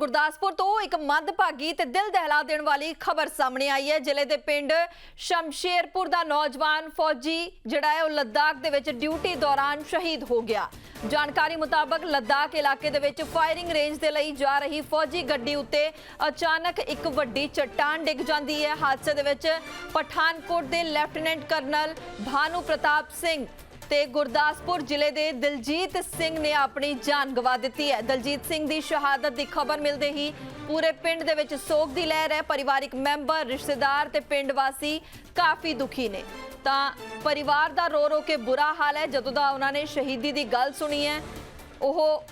ਗੁਰਦਾਸਪੁਰ ਤੋਂ ਇੱਕ ਮੰਦਭਾਗੀ ਤੇ ਦਿਲ ਦਹਿਲਾ ਦੇਣ ਵਾਲੀ ਖਬਰ ਸਾਹਮਣੇ ਆਈ ਹੈ। ਜ਼ਿਲ੍ਹੇ ਦੇ ਪਿੰਡ ਸ਼ਮਸ਼ੇਰਪੁਰ ਦਾ ਨੌਜਵਾਨ ਫੌਜੀ ਜਿਹੜਾ ਹੈ, ਉਹ ਲੱਦਾਖ ਦੇ ਵਿੱਚ ਡਿਊਟੀ ਦੌਰਾਨ ਸ਼ਹੀਦ ਹੋ ਗਿਆ। ਜਾਣਕਾਰੀ ਮੁਤਾਬਕ ਲੱਦਾਖ ਇਲਾਕੇ ਦੇ ਵਿੱਚ ਫਾਇਰਿੰਗ ਰੇਂਜ ਦੇ ਲਈ ਜਾ ਰਹੀ ਫੌਜੀ ਗੱਡੀ ਉੱਤੇ ਅਚਾਨਕ ਇੱਕ ਵੱਡੀ ਚੱਟਾਨ ਡਿੱਗ ਜਾਂਦੀ ਹੈ। ਹਾਦਸੇ ਦੇ ਵਿੱਚ ਪਠਾਨਕੋਟ ਦੇ ਲੈਫਟੀਨੈਂਟ ਕਰਨਲ ਭਾਨੂ ਪ੍ਰਤਾਪ ਸਿੰਘ ਤੇ ਗੁਰਦਾਸਪੁਰ ਜ਼ਿਲ੍ਹੇ ਦੇ ਦਿਲਜੀਤ ਸਿੰਘ ਨੇ ਆਪਣੀ ਜਾਨ ਗਵਾ ਦਿੱਤੀ ਹੈ। ਦਿਲਜੀਤ ਸਿੰਘ ਦੀ ਸ਼ਹਾਦਤ ਦੀ ਖਬਰ ਮਿਲਦੇ ਹੀ ਪੂਰੇ ਪਿੰਡ ਦੇ ਵਿੱਚ ਸੋਗ ਦੀ ਲਹਿਰ ਹੈ। ਪਰਿਵਾਰਿਕ ਮੈਂਬਰ, ਰਿਸ਼ਤੇਦਾਰ ਤੇ ਪਿੰਡ ਵਾਸੀ ਕਾਫੀ ਦੁਖੀ ਨੇ। ਤਾਂ ਪਰਿਵਾਰ ਦਾ ਰੋ ਰੋ ਕੇ ਬੁਰਾ ਹਾਲ ਹੈ। ਜਦੋਂ ਦਾ ਉਹਨਾਂ ਨੇ ਸ਼ਹੀਦੀ ਦੀ ਗੱਲ ਸੁਣੀ ਹੈ, ਉਹ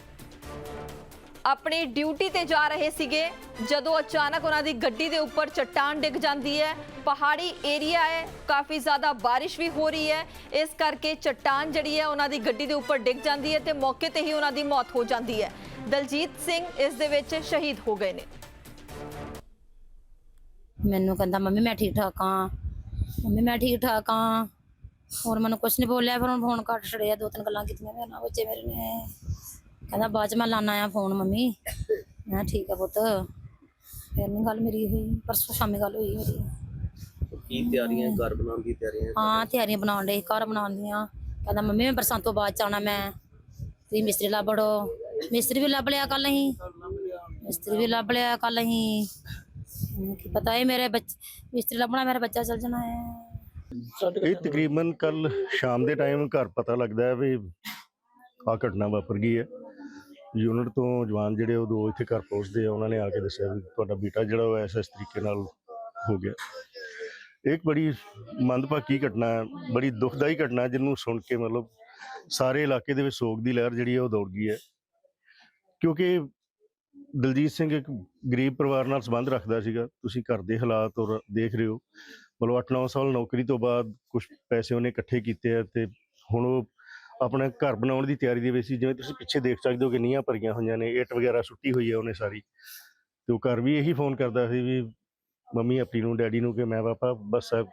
ਆਪਣੀ ਡਿਊਟੀ ਤੇ ਜਾ ਰਹੇ ਸੀਗੇ। ਜਦੋਂ ਅਚਾਨਕ ਉਹਨਾਂ ਦੀ ਗੱਡੀ ਦੇ ਉੱਪਰ ਚੱਟਾਨ ਡਿੱਗ ਜਾਂਦੀ ਹੈ ਪਹਾੜੀ ਏਰੀਆ ਹੈ, ਕਾਫੀ ਜ਼ਿਆਦਾ ਬਾਰਿਸ਼ ਵੀ ਹੋ ਰਹੀ ਹੈ। ਇਸ ਕਰਕੇ ਚੱਟਾਨ ਜਿਹੜੀ ਹੈ, ਉਹਨਾਂ ਦੀ ਗੱਡੀ ਦੇ ਉੱਪਰ ਡਿੱਗ ਜਾਂਦੀ ਹੈ ਤੇ ਮੌਕੇ ਤੇ ਹੀ ਉਹਨਾਂ ਦੀ ਮੌਤ ਹੋ ਜਾਂਦੀ ਹੈ। ਦਲਜੀਤ ਸਿੰਘ ਇਸ ਦੇ ਵਿੱਚ ਸ਼ਹੀਦ ਹੋ ਗਏ ਨੇ। ਮੈਨੂੰ ਕਹਿੰਦਾ, ਮੰਮੀ, ਮੈਂ ਠੀਕ ਠਾਕ ਹਾਂ। ਮੰਮੀ, ਮੈਂ ਠੀਕ ਠਾਕ ਹਾਂ। ਹੋਰ ਮੈਨੂੰ ਕੁਛ ਨਹੀਂ ਬੋਲਿਆ, ਫਿਰ ਹੁਣ ਫੋਨ ਕੱਟ ਛੜਿਆ ਦੋ ਤਿੰਨ ਗੱਲਾਂ ਕੀਤੀਆਂ ਮੇਰੇ ਨਾਲ ਬੱਚੇ ਮੇਰੇ ਨੇ। ਕਹਿੰਦਾ, ਬਾਅਦ ਚ ਮੈਂ ਲਾਣਾ ਆ ਫੋਨ ਮੰਮੀ। ਮੈਂ ਠੀਕ ਆ ਪੁੱਤ। ਫਿਰ ਨਹੀਂ ਗੱਲ ਮੇਰੀ ਹੋਈ, ਪਰਸੋਂ ਸ਼ਾਮੀ ਗੱਲ ਹੋਈ ਮੇਰੀ। ਕੀ ਤਿਆਰੀਆਂ ਘਰ ਬਣਾਉਣ ਦੀ ਤਿਆਰੀਆਂ ਹਾਂ ਤਿਆਰੀਆਂ ਬਣਾਉਣ ਦੇ ਘਰ ਬਣਾਉਣ ਦੀਆਂ। ਕਹਿੰਦਾ ਮੰਮੀ ਮੈਂ ਬਰਸਾਤ ਤੋਂ ਬਾਅਦ ਚ ਆਉਣਾ ਮੈਂ। ਤੁਸੀਂ ਮਿਸਤਰੀ ਲੱਭੜੋ ਮਿਸਤਰੀ ਵੀ ਲੱਭ ਲਿਆ ਕੱਲ ਅਸੀਂ। ਮਿਸਤਰੀ ਵੀ ਲੱਭ ਲਿਆ ਕੱਲ ਅਸੀਂ। ਕੀ ਪਤਾ ਇਹ ਮੇਰੇ ਬੱਚੇ ਮਿਸਤਰੀ ਲੱਭਣਾ ਮੇਰਾ ਬੱਚਾ ਚੱਲ ਜਾਣਾ ਹੈ। ਇਹ ਤਕਰੀਬਨ ਕੱਲ ਸ਼ਾਮ ਦੇ ਟਾਈਮ ਘਰ ਪਤਾ ਲੱਗਦਾ ਹੈ ਵੀ ਆ ਘਟਨਾ ਵਾਪਰ ਗਈ ਹੈ। ਯੂਨਿਟ ਤੋਂ ਜਵਾਨ ਜਿਹੜੇ ਉਹ ਦੋ ਇੱਥੇ ਘਰ ਪਹੁੰਚਦੇ ਆ ਉਹਨਾਂ ਨੇ ਆ ਕੇ ਦੱਸਿਆ ਵੀ ਤੁਹਾਡਾ ਬੇਟਾ ਜਿਹੜਾ ਉਹ ਐਸ ਇਸ ਤਰੀਕੇ ਨਾਲ ਹੋ ਗਿਆ। ਇੱਕ ਬੜੀ ਮੰਦਭਾਗੀ ਘਟਨਾ ਹੈ ਬੜੀ ਦੁਖਦਾਈ ਘਟਨਾ ਹੈ, ਜਿਹਨੂੰ ਸੁਣ ਕੇ ਮਤਲਬ ਸਾਰੇ ਇਲਾਕੇ ਦੇ ਵਿੱਚ ਸੋਗ ਦੀ ਲਹਿਰ ਜਿਹੜੀ ਹੈ ਉਹ ਦੌੜ ਗਈ ਹੈ। ਕਿਉਂਕਿ ਦਲਜੀਤ ਸਿੰਘ ਇੱਕ ਗਰੀਬ ਪਰਿਵਾਰ ਨਾਲ ਸੰਬੰਧ ਰੱਖਦਾ ਸੀਗਾ। ਤੁਸੀਂ ਘਰ ਦੇ ਹਾਲਾਤ ਔਰ ਦੇਖ ਰਹੇ ਹੋ। ਮਤਲਬ 8-9 ਸਾਲ ਨੌਕਰੀ ਤੋਂ ਬਾਅਦ ਕੁਝ ਪੈਸੇ ਉਹਨੇ ਇਕੱਠੇ ਕੀਤੇ ਆ ਤੇ ਹੁਣ ਉਹ ਆਪਣਾ ਘਰ ਬਣਾਉਣ ਦੀ ਤਿਆਰੀ ਦੇ ਵਿੱਚ ਸੀ। ਜਿਵੇਂ ਤੁਸੀਂ ਪਿੱਛੇ ਦੇਖ ਸਕਦੇ ਹੋ ਕਿ ਨੀਹਾਂ ਭਰੀਆਂ ਹੋਈਆਂ ਨੇ ਇੱਟ ਵਗੈਰਾ ਸੁੱਟੀ ਹੋਈ ਹੈ ਉਹਨੇ ਸਾਰੀ। ਤੇ ਉਹ ਘਰ ਵੀ ਇਹੀ ਫੋਨ ਕਰਦਾ ਸੀ ਵੀ ਮੰਮੀ, ਆਪਣੀ ਨੂੰ, ਡੈਡੀ ਨੂੰ ਕਿ ਮੈਂ ਪਾਪਾ, ਬਸ ਇਹ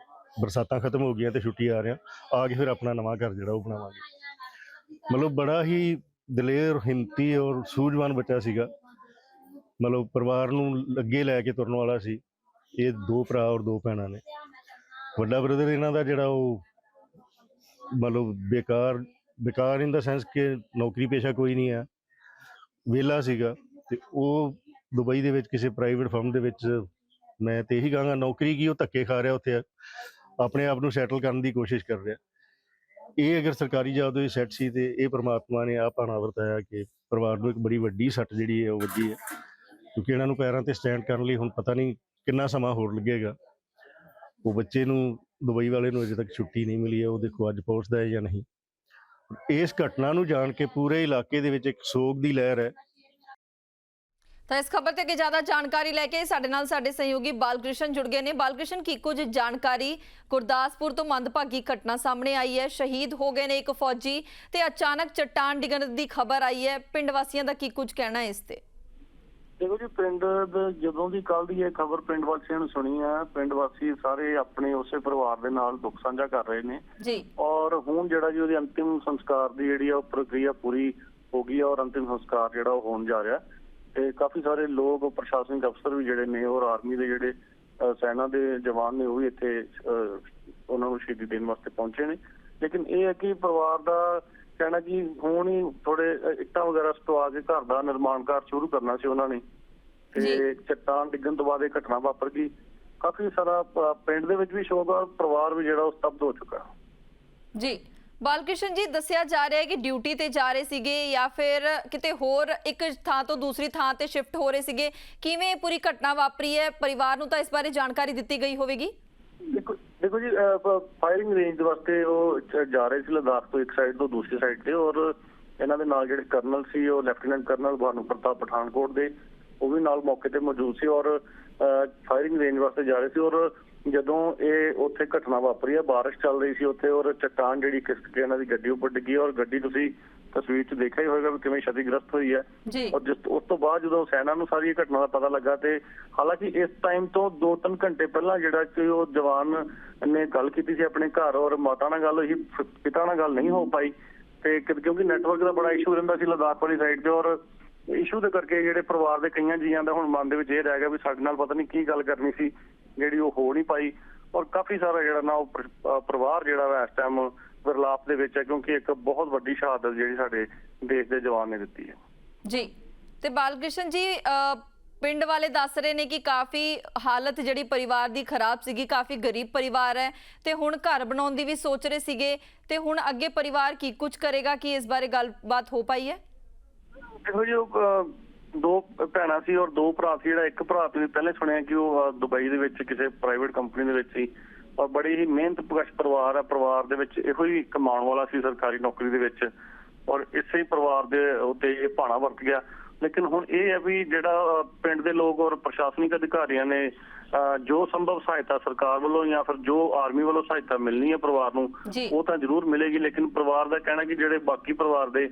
ਬਰਸਾਤਾਂ ਖਤਮ ਹੋ ਗਈਆਂ ਤੇ ਛੁੱਟੀ ਆ ਰਿਹਾ। ਆ ਕੇ ਫਿਰ ਆਪਣਾ ਨਵਾਂ ਘਰ ਜਿਹੜਾ ਉਹ ਬਣਾਵਾਂਗੇ। ਮਤਲਬ ਬੜਾ ਹੀ ਦਲੇਰ, ਹਿੰਮਤੀ ਔਰ ਸੂਝਵਾਨ ਬੱਚਾ ਸੀਗਾ। ਮਤਲਬ ਪਰਿਵਾਰ ਨੂੰ ਅੱਗੇ ਲੈ ਕੇ ਤੁਰਨ ਵਾਲਾ ਸੀ। ਇਹ ਦੋ ਭਰਾ ਔਰ ਦੋ ਭੈਣਾਂ ਨੇ। ਵੱਡਾ ਬ੍ਰਦਰ ਇਹਨਾਂ ਦਾ ਜਿਹੜਾ ਉਹ ਮਤਲਬ ਬੇਕਾਰ ਬੇਕਾਰ ਇਨ ਦਾ ਸੈਂਸ ਕਿ ਨੌਕਰੀ ਪੇਸ਼ਾ ਕੋਈ ਨਹੀਂ ਹੈ ਵਿਹਲਾ ਸੀਗਾ ਤੇ ਉਹ ਦੁਬਈ ਦੇ ਵਿੱਚ ਕਿਸੇ ਪ੍ਰਾਈਵੇਟ ਫਰਮ ਦੇ ਵਿੱਚ ਮੈਂ ਤੇ ਇਹੀ ਕਹਾਂਗਾ, ਨੌਕਰੀ ਕੀ, ਉਹ ਧੱਕੇ ਖਾ ਰਿਹਾ ਉੱਥੇ। ਆਪਣੇ ਆਪ ਨੂੰ ਸੈਟਲ ਕਰਨ ਦੀ ਕੋਸ਼ਿਸ਼ ਕਰ ਰਿਹਾ। ਇਹ ਅਗਰ ਸਰਕਾਰੀ ਜਾਬ ਦੇ ਸੈੱਟ ਸੀ ਤੇ ਇਹ ਪ੍ਰਮਾਤਮਾ ਨੇ ਆ ਪਾਣਾ ਵਰਤਾਇਆ ਕਿ ਪਰਿਵਾਰ ਨੂੰ ਇੱਕ ਬੜੀ ਵੱਡੀ ਸੱਟ ਜਿਹੜੀ ਹੈ, ਉਹ ਵੱਜੀ ਹੈ। ਕਿਉਂਕਿ ਇਹਨਾਂ ਨੂੰ ਪੈਰਾਂ ਤੇ ਸਟੈਂਡ ਕਰਨ ਲਈ ਹੁਣ ਪਤਾ ਨਹੀਂ ਕਿੰਨਾ ਸਮਾਂ ਹੋਰ ਲੱਗੇਗਾ। ਉਹ ਬੱਚੇ ਨੂੰ, ਦੁਬਈ ਵਾਲੇ ਨੂੰ ਅਜੇ ਤੱਕ ਛੁੱਟੀ ਨਹੀਂ ਮਿਲੀ ਹੈ, ਉਹ ਦੇਖੋ ਅੱਜ ਪਹੁੰਚਦਾ ਹੈ ਜਾਂ ਨਹੀਂ। ਇਸ ਘਟਨਾ ਨੂੰ ਜਾਣ ਕੇ ਪੂਰੇ ਇਲਾਕੇ ਦੇ ਵਿੱਚ ਇੱਕ ਸੋਗ ਦੀ ਲਹਿਰ ਹੈ। ਤਾਂ ਇਸ ਖਬਰ ਤੇ ਅੱਗੇ ਜ਼ਿਆਦਾ ਜਾਣਕਾਰੀ ਲੈ ਕੇ ਸਾਡੇ ਨਾਲ ਸਾਡੇ ਸਹਿਯੋਗੀ ਬਾਲਕ੍ਰਿਸ਼ਨ ਜੁੜ ਗਏ ਨੇ। ਬਾਲਕ੍ਰਿਸ਼ਨ ਕੀ ਕੁਝ ਜਾਣਕਾਰੀ ਗੁਰਦਾਸਪੁਰ ਤੋਂ ਮੰਦਭਾਗੀ ਘਟਨਾ ਸਾਹਮਣੇ ਆਈ ਹੈ? ਸ਼ਹੀਦ ਹੋ ਗਏ ਨੇ ਇੱਕ ਫੌਜੀ ਤੇ ਅਚਾਨਕ ਚਟਾਨ ਡਿੱਗਣ ਦੀ ਖਬਰ ਆਈ ਹੈ। ਪਿੰਡ ਵਾਸੀਆਂ ਦਾ ਕੀ ਕੁਝ ਕਹਿਣਾ ਇਸ ਤੇ? ਦੇਖੋ ਜੀ ਪਿੰਡ ਦੇ ਜਦੋਂ ਦੀ ਕੱਲ ਦੀ ਇਹ ਖਬਰ ਪਿੰਡ ਵਾਸੀਆਂ ਨੂੰ ਸੁਣੀ ਆ ਪਿੰਡ ਵਾਸੀ ਸਾਰੇ ਆਪਣੇ ਉਸੇ ਪਰਿਵਾਰ ਦੇ ਨਾਲ ਦੁੱਖ ਸਾਂਝਾ ਕਰ ਰਹੇ ਨੇ। ਜੀ। ਔਰ ਹੁਣ ਜਿਹੜਾ ਜੀ ਉਹਦੀ ਅੰਤਿਮ ਸੰਸਕਾਰ ਦੀ ਜਿਹੜੀ ਆ ਉਹ ਪ੍ਰਕਿਰਿਆ ਪੂਰੀ ਹੋ ਗਈ ਔਰ ਅੰਤਿਮ ਸੰਸਕਾਰ ਜਿਹੜਾ ਉਹ ਹੋਣ ਜਾ ਰਿਹਾ। ਤੇ ਕਾਫੀ ਸਾਰੇ ਲੋਕ ਪ੍ਰਸ਼ਾਸਨਿਕ ਅਫਸਰ ਵੀ ਜਿਹੜੇ ਨੇ ਔਰ ਆਰਮੀ ਦੇ ਜਿਹੜੇ ਸੈਨਾ ਦੇ ਜਵਾਨ ਨੇ ਉਹ ਵੀ ਇੱਥੇ ਉਹਨਾਂ ਨੂੰ ਸ਼ਹੀਦੀ ਦੇਣ ਵਾਸਤੇ ਪਹੁੰਚੇ ਨੇ। ਲੇਕਿਨ ਇਹ ਹੈ ਕਿ ਪਰਿਵਾਰ ਦਾ ਕਹਿਣਾ ਕਿ ਹੁਣ ਹੀ ਥੋੜੇ ਇੱਟਾਂ ਵਗੈਰਾ ਸਟਵਾ ਕੇ ਘਰ ਦਾ ਨਿਰਮਾਣ ਕਾਰਜ ਸ਼ੁਰੂ ਕਰਨਾ ਸੀ ਉਹਨਾਂ ਨੇ। ਤੇ ਜੀ। ਚੱਟਾਨ ਡਿੱਗਣ ਤੋਂ ਬਾਅਦ ਇਹ ਘਟਨਾ ਵਾਪਰ ਗਈ। ਕਾਫੀ ਸਾਰਾ ਪਿੰਡ ਦੇ ਵਿੱਚ ਵੀ ਸ਼ੋਕ ਆ ਪਰਿਵਾਰ ਵੀ ਜਿਹੜਾ ਉਹ ਸਤਬਦ ਹੋ ਚੁੱਕਾ। ਜੀ। ਬਾਲਕ੍ਰਿਸ਼ਨ ਜੀ, ਦੱਸਿਆ ਜਾ ਰਿਹਾ ਹੈ ਕਿ ਡਿਊਟੀ ਤੇ ਜਾ ਰਹੇ ਸੀਗੇ ਜਾਂ ਫਿਰ ਕਿਤੇ ਹੋਰ ਇੱਕ ਥਾਂ ਤੋਂ ਦੂਸਰੀ ਥਾਂ ਤੇ ਸ਼ਿਫਟ ਹੋ ਰਹੇ ਸੀਗੇ? ਕਿਵੇਂ ਇਹ ਪੂਰੀ ਘਟਨਾ ਵਾਪਰੀ ਹੈ? ਪਰਿਵਾਰ ਨੂੰ ਤਾਂ ਇਸ ਬਾਰੇ ਜਾਣਕਾਰੀ ਦਿੱਤੀ ਗਈ ਹੋਵੇਗੀ? ਦੇਖੋ ਦੇਖੋ ਜੀ ਫਾਇਰਿੰਗ ਰੇਂਜ ਵਾਸਤੇ ਉਹ ਜਾ ਰਹੇ ਸੀ ਲਦਾਖ ਤੋਂ ਇੱਕ ਸਾਈਡ ਤੋਂ ਦੂਸਰੀ ਸਾਈਡ ਤੇ ਔਰ ਇਹਨਾਂ ਦੇ ਨਾਲ ਜਿਹੜੇ ਕਰਨਲ ਸੀ, ਉਹ ਲੈਫਟੀਨੈਂਟ ਕਰਨਲ ਭਾਨੂ ਪ੍ਰਤਾਪ ਪਠਾਨਕੋਟ ਦੇ, ਉਹ ਵੀ ਨਾਲ ਮੌਕੇ ਤੇ ਮੌਜੂਦ ਸੀ ਔਰ ਫਾਇਰਿੰਗ ਰੇਂਜ ਵਾਸਤੇ ਜਾ ਰਹੇ ਸੀ ਔਰ ਜਦੋਂ ਇਹ ਉੱਥੇ ਘਟਨਾ ਵਾਪਰੀ ਹੈ ਬਾਰਿਸ਼ ਚੱਲ ਰਹੀ ਸੀ ਉੱਥੇ ਔਰ ਚਟਾਨ ਜਿਹੜੀ ਖਿਸਕ ਕੇ ਇਹਨਾਂ ਦੀ ਗੱਡੀ ਉੱਪਰ ਡਿੱਗੀ ਔਰ ਗੱਡੀ ਤੁਸੀਂ ਤਸਵੀਰ 'ਚ ਦੇਖਿਆ ਹੀ ਹੋਵੇਗਾ ਵੀ ਕਿਵੇਂ ਛਤੀਗ੍ਰਸਤ ਹੋਈ ਹੈ। ਔਰ ਜਿਸ ਉਸ ਤੋਂ ਬਾਅਦ ਜਦੋਂ ਸੈਨਾ ਨੂੰ ਸਾਰੀ ਘਟਨਾ ਦਾ ਪਤਾ ਲੱਗਾ ਤੇ ਹਾਲਾਂਕਿ ਇਸ ਟਾਈਮ ਤੋਂ 2-3 ਘੰਟੇ ਪਹਿਲਾਂ ਜਿਹੜਾ ਕਿ ਉਹ ਜਵਾਨ ਨੇ ਗੱਲ ਕੀਤੀ ਸੀ ਆਪਣੇ ਘਰ ਔਰ ਮਾਤਾ ਨਾਲ ਗੱਲ ਹੋਈ ਪਿਤਾ ਨਾਲ ਗੱਲ ਨਹੀਂ ਹੋ ਪਾਈ ਤੇ ਕਿਉਂਕਿ ਨੈਟਵਰਕ ਦਾ ਬੜਾ ਇਸ਼ੂ ਰਹਿੰਦਾ ਸੀ ਲਦਾਖ ਵਾਲੀ ਸਾਈਡ ਤੇ ਔਰ ਇਸ਼ੂ ਦੇ ਕਰਕੇ ਜਿਹੜੇ ਪਰਿਵਾਰ ਦੇ ਕਈਆਂ ਜੀਆਂ ਦਾ ਹੁਣ ਮਨ ਦੇ ਵਿੱਚ ਇਹ ਰਹਿ ਗਿਆ ਵੀ ਸਾਡੇ ਨਾਲ ਪਤਾ ਨਹੀਂ ਕੀ ਗੱਲ ਕਰਨੀ ਸੀ। ਜਿਹੜੀ ਉਹ ਹੋ ਨਹੀਂ ਪਾਈ ਔਰ ਕਾਫੀ ਸਾਰਾ ਜਿਹੜਾ ਨਾ ਉਹ ਪਰਿਵਾਰ ਜਿਹੜਾ ਵਾ ਇਸ ਟਾਈਮ ਵਿਰਲਾਪ ਦੇ ਵਿੱਚ ਹੈ ਕਿਉਂਕਿ ਇੱਕ ਬਹੁਤ ਵੱਡੀ ਸ਼ਹਾਦਤ ਜਿਹੜੀ ਸਾਡੇ ਦੇਸ਼ ਦੇ ਜਵਾਨ ਨੇ ਦਿੱਤੀ ਹੈ। ਜੀ ਤੇ ਬਾਲਕ੍ਰਿਸ਼ਨ ਜੀ ਪਿੰਡ ਵਾਲੇ ਦੱਸ ਰਹੇ ਨੇ ਕਿ ਕਾਫੀ ਹਾਲਤ ਜਿਹੜੀ ਪਰਿਵਾਰ ਦੀ ਖਰਾਬ ਸੀਗੀ ਕਾਫੀ ਗਰੀਬ ਪਰਿਵਾਰ ਹੈ ਤੇ ਹੁਣ ਘਰ ਬਣਾਉਣ ਦੀ ਵੀ ਸੋਚ ਰਹੇ ਸੀਗੇ ਤੇ ਹੁਣ ਅੱਗੇ ਪਰਿਵਾਰ ਕੀ ਕੁਝ ਕਰੇਗਾ ਕਿ ਇਸ ਬਾਰੇ ਗੱਲਬਾਤ ਹੋ ਪਾਈ ਹੈ? ਦੇਖੋ ਜੀ ਦੋ ਭੈਣਾਂ ਸੀ ਔਰ ਦੋ ਭਰਾ ਸੀ ਜਿਹੜਾ ਇੱਕ ਭਰਾ ਤੁਸੀਂ ਪਹਿਲੇ ਸੁਣਿਆ ਕਿ ਉਹ ਦੁਬਈ ਦੇ ਵਿੱਚ ਕਿਸੇ ਪ੍ਰਾਈਵੇਟ ਕੰਪਨੀ ਦੇ ਵਿੱਚ ਸੀ। ਔਰ ਬੜੀ ਹੀ ਮਿਹਨਤਕਸ਼ ਪਰਿਵਾਰ ਹੈ ਪਰਿਵਾਰ ਦੇ ਵਿੱਚ ਇਹੋ ਹੀ ਕਮਾਉਣ ਵਾਲਾ ਸੀ ਸਰਕਾਰੀ ਨੌਕਰੀ ਦੇ ਵਿੱਚ। ਔਰ ਇਸੇ ਹੀ ਪਰਿਵਾਰ ਦੇ ਉੱਤੇ ਇਹ ਭਾਣਾ ਵਰਤ ਗਿਆ। ਲੇਕਿਨ ਹੁਣ ਇਹ ਹੈ ਵੀ ਜਿਹੜਾ ਪਿੰਡ ਦੇ ਲੋਕ ਔਰ ਪ੍ਰਸ਼ਾਸਨਿਕ ਅਧਿਕਾਰੀਆਂ ਨੇ ਜੋ ਸੰਭਵ ਸਹਾਇਤਾ ਸਰਕਾਰ ਵੱਲੋਂ ਜਾਂ ਫਿਰ ਜੋ ਆਰਮੀ ਵੱਲੋਂ ਸਹਾਇਤਾ ਮਿਲਣੀ ਹੈ ਪਰਿਵਾਰ ਨੂੰ। ਉਹ ਤਾਂ ਜ਼ਰੂਰ ਮਿਲੇਗੀ। ਲੇਕਿਨ ਪਰਿਵਾਰ ਦਾ ਕਹਿਣਾ ਕਿ ਜਿਹੜੇ ਬਾਕੀ ਪਰਿਵਾਰ ਦੇ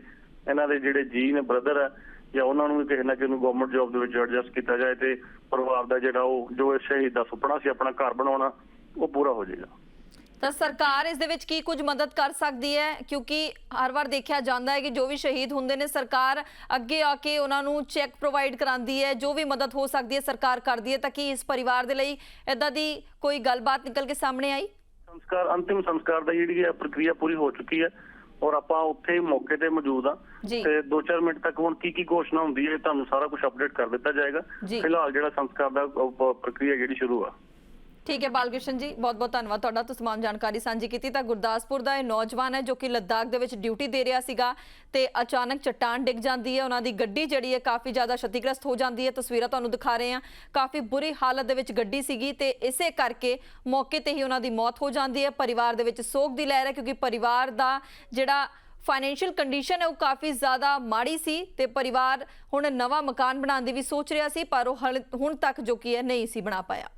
ਇਹਨਾਂ ਦੇ ਜਿਹੜੇ ਜੀ ਨੇ ਬ੍ਰਦਰ ਹੈ ਜਾਂ ਉਹਨਾਂ ਨੂੰ ਵੀ ਕਿਸੇ ਨਾ ਕਿਸੇ ਨੂੰ ਗਵਰਨਮੈਂਟ ਜੌਬ ਦੇ ਵਿੱਚ ਐਡਜਸਟ ਕੀਤਾ ਜਾਏ ਤੇ ਪਰਿਵਾਰ ਦਾ ਜਿਹੜਾ ਉਹ ਜੋ ਸ਼ਹੀਦ ਦਾ ਸੁਪਨਾ ਸੀ ਆਪਣਾ ਘਰ ਬਣਾਉਣਾ ਉਹ ਪੂਰਾ ਹੋ ਜਾਏਗਾ। ਤਾਂ ਸਰਕਾਰ ਇਸ ਦੇ ਵਿੱਚ ਕੀ ਕੁਝ ਮਦਦ ਕਰ ਸਕਦੀ ਹੈ? ਕਿਉਂਕਿ ਹਰ ਵਾਰ ਦੇਖਿਆ ਜਾਂਦਾ ਹੈ ਕਿ ਜੋ ਵੀ ਸ਼ਹੀਦ ਹੁੰਦੇ ਨੇ ਸਰਕਾਰ ਅੱਗੇ ਆ ਕੇ ਉਹਨਾਂ ਨੂੰ ਚੈੱਕ ਪ੍ਰੋਵਾਈਡ ਕਰਾਉਂਦੀ ਹੈ ਜੋ ਵੀ ਮਦਦ ਹੋ ਸਕਦੀ ਹੈ ਸਰਕਾਰ ਕਰਦੀ ਹੈ ਤਾਂ ਕਿ ਇਸ ਪਰਿਵਾਰ ਦੇ ਲਈ ਇਦਾਂ ਦੀ ਕੋਈ ਗੱਲਬਾਤ ਨਿਕਲ ਕੇ ਸਾਹਮਣੇ ਆਈ? ਸੰਸਕਾਰ ਅੰਤਿਮ ਸੰਸਕਾਰ ਦਾ ਜਿਹੜੀ ਹੈ ਪ੍ਰਕਿਰਿਆ ਪੂਰੀ ਹੋ ਚੁੱਕੀ ਹੈ। ਔਰ ਆਪਾਂ ਉੱਥੇ ਮੌਕੇ ਤੇ ਮੌਜੂਦ ਆ। ਤੇ 2-4 ਮਿੰਟ ਤੱਕ ਹੁਣ ਕੀ ਕੀ ਘੋਸ਼ਣਾ ਹੁੰਦੀ ਹੈ ਤੁਹਾਨੂੰ ਸਾਰਾ ਕੁਝ ਅਪਡੇਟ ਕਰ ਦਿੱਤਾ ਜਾਏਗਾ। ਫਿਲਹਾਲ ਜਿਹੜਾ ਸੰਸਕਾਰ ਦਾ ਪ੍ਰਕਿਰਿਆ ਜਿਹੜੀ ਸ਼ੁਰੂ ਆ ਠੀਕ ਹੈ, ਬਾਲਕ੍ਰਿਸ਼ਨ ਜੀ ਬਹੁਤ ਬਹੁਤ ਧੰਨਵਾਦ ਤੁਹਾਡਾ, ਤੁਸੀਂ ਤਮਾਮ ਜਾਣਕਾਰੀ ਸਾਂਝੀ ਕੀਤੀ ਤਾਂ ਗੁਰਦਾਸਪੁਰ ਦਾ ਇਹ ਨੌਜਵਾਨ ਹੈ ਜੋ ਕਿ ਲੱਦਾਖ ਦੇ ਵਿੱਚ ਡਿਊਟੀ ਦੇ ਰਿਹਾ ਸੀਗਾ ਤੇ ਅਚਾਨਕ ਚਟਾਨ ਡਿੱਗ ਜਾਂਦੀ ਹੈ, ਉਹਨਾਂ ਦੀ ਗੱਡੀ ਜਿਹੜੀ ਹੈ ਕਾਫੀ ਜ਼ਿਆਦਾ ਛਤੀਗ੍ਰਸਤ ਹੋ ਜਾਂਦੀ ਹੈ, ਤਸਵੀਰਾਂ ਤੁਹਾਨੂੰ ਦਿਖਾ ਰਹੇ ਹਾਂ। ਕਾਫੀ ਬੁਰੀ ਹਾਲਤ ਦੇ ਵਿੱਚ ਗੱਡੀ ਸੀਗੀ ਤੇ ਇਸੇ ਕਰਕੇ ਮੌਕੇ ਤੇ ਹੀ ਉਹਨਾਂ ਦੀ ਮੌਤ ਹੋ ਜਾਂਦੀ ਹੈ। ਪਰਿਵਾਰ ਦੇ ਵਿੱਚ ਸੋਗ ਦੀ ਲਹਿਰ ਹੈ ਕਿਉਂਕਿ ਪਰਿਵਾਰ ਦਾ ਜਿਹੜਾ ਫਾਈਨੈਂਸ਼ੀਅਲ ਕੰਡੀਸ਼ਨ ਹੈ ਉਹ ਕਾਫੀ ਜ਼ਿਆਦਾ ਮਾੜੀ ਸੀ ਤੇ ਪਰਿਵਾਰ ਹੁਣ ਨਵਾਂ ਮਕਾਨ ਬਣਾਉਣ ਦੀ ਵੀ ਸੋਚ ਰਿਹਾ ਸੀ, ਪਰ ਉਹ ਹਾਲੇ- ਹੁਣ ਤੱਕ ਜੋ ਕੀ ਹੈ ਨਹੀਂ ਸੀ ਬਣਾ ਪਾਇਆ।